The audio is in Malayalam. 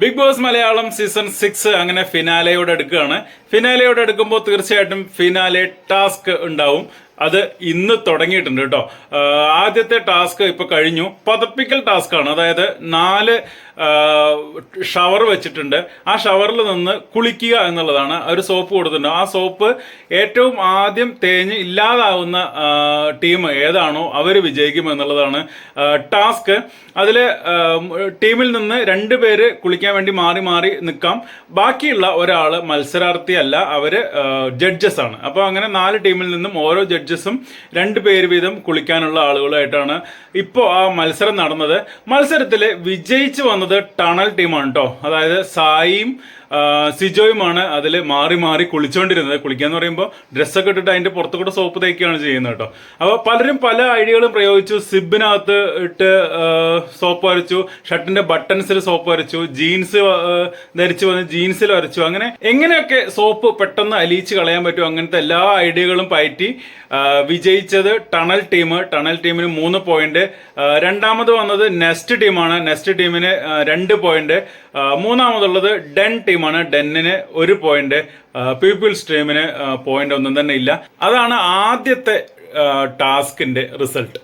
Bigg Boss Malayalam season six അങ്ങനെ ഫിനാലയോട് അടുക്കുകയാണ്. ഫിനാലയോട് അടുക്കുമ്പോൾ തീർച്ചയായിട്ടും ഫിനാലെ ടാസ്ക് ഉണ്ടാവും. അത് ഇന്ന് തുടങ്ങിയിട്ടുണ്ട് കേട്ടോ. ആദ്യത്തെ ടാസ്ക് ഇപ്പൊ കഴിഞ്ഞു. പതപ്പിക്കൽ ടാസ്ക്കാണ്. അതായത് നാല് ഷവർ വെച്ചിട്ടുണ്ട്. ആ ഷവറിൽ നിന്ന് കുളിക്കുക എന്നുള്ളതാണ് ഒരു സോപ്പ് കൊടുത്തിട്ടുണ്ട്. ആ സോപ്പ് ഏറ്റവും ആദ്യം തേഞ്ഞ് ഇല്ലാതാവുന്ന ടീം ഏതാണോ അവർ വിജയിക്കും എന്നുള്ളതാണ് ടാസ്ക്. അതിൽ ടീമിൽ നിന്ന് രണ്ട് പേര് കുളിക്കാൻ വേണ്ടി മാറി മാറി നിൽക്കാം. ബാക്കിയുള്ള ഒരാൾ മത്സരാർത്ഥിയല്ല. അവർ ജഡ്ജസ് ആണ് അപ്പോൾ അങ്ങനെ നാല് ടീമിൽ നിന്നും ഓരോ ജഡ്ജസും രണ്ട് പേര് വീതം കുളിക്കാനുള്ള ആളുകളായിട്ടാണ് ഇപ്പോൾ ആ മത്സരം നടന്നത്. മത്സരത്തിൽ വിജയിച്ചു വന്നത് ടണൽ ടീമാണ് കേട്ടോ അതായത് സായിയും സിജോയുമാണ് അതിൽ മാറി മാറി കുളിച്ചുകൊണ്ടിരുന്നത് കുളിക്കുക എന്ന് പറയുമ്പോൾ ഡ്രസ്സൊക്കെ ഇട്ടിട്ട് അതിന്റെ പുറത്തു കൂടെ സോപ്പ് തേക്കുകയാണ് ചെയ്യുന്നത് കേട്ടോ. അപ്പോൾ പലരും പല ഐഡിയകളും പ്രയോഗിച്ചു. സിബിനകത്ത് ഇട്ട് സോപ്പ് വരച്ചു ഷർട്ടിന്റെ ബട്ടൺസിൽ സോപ്പ് വരച്ചു ജീൻസ് ധരിച്ചു വന്ന് ജീൻസിൽ വരച്ചു അങ്ങനെ എങ്ങനെയൊക്കെ സോപ്പ് പെട്ടെന്ന് അലിയിച്ച് കളയാൻ പറ്റും? അങ്ങനത്തെ എല്ലാ ഐഡിയകളും പയറ്റി വിജയിച്ചത് ടണൽ ടീം. ടണൽ ടീമിന് മൂന്ന് പോയിന്റ് രണ്ടാമത് വന്നത് നെസ്റ്റ് ടീമാണ്. നെസ്റ്റ് ടീമിന് രണ്ട് പോയിന്റ് മൂന്നാമതുള്ളത് ഡെൻ ടീമാണ് ഡെന്നിന് ഒരു പോയിന്റ് പീപ്പിൾസ് ടീമിന് പോയിന്റ് ഒന്നും തന്നെ ഇല്ല. അതാണ് ആദ്യത്തെ ടാസ്കിന്റെ റിസൾട്ട്.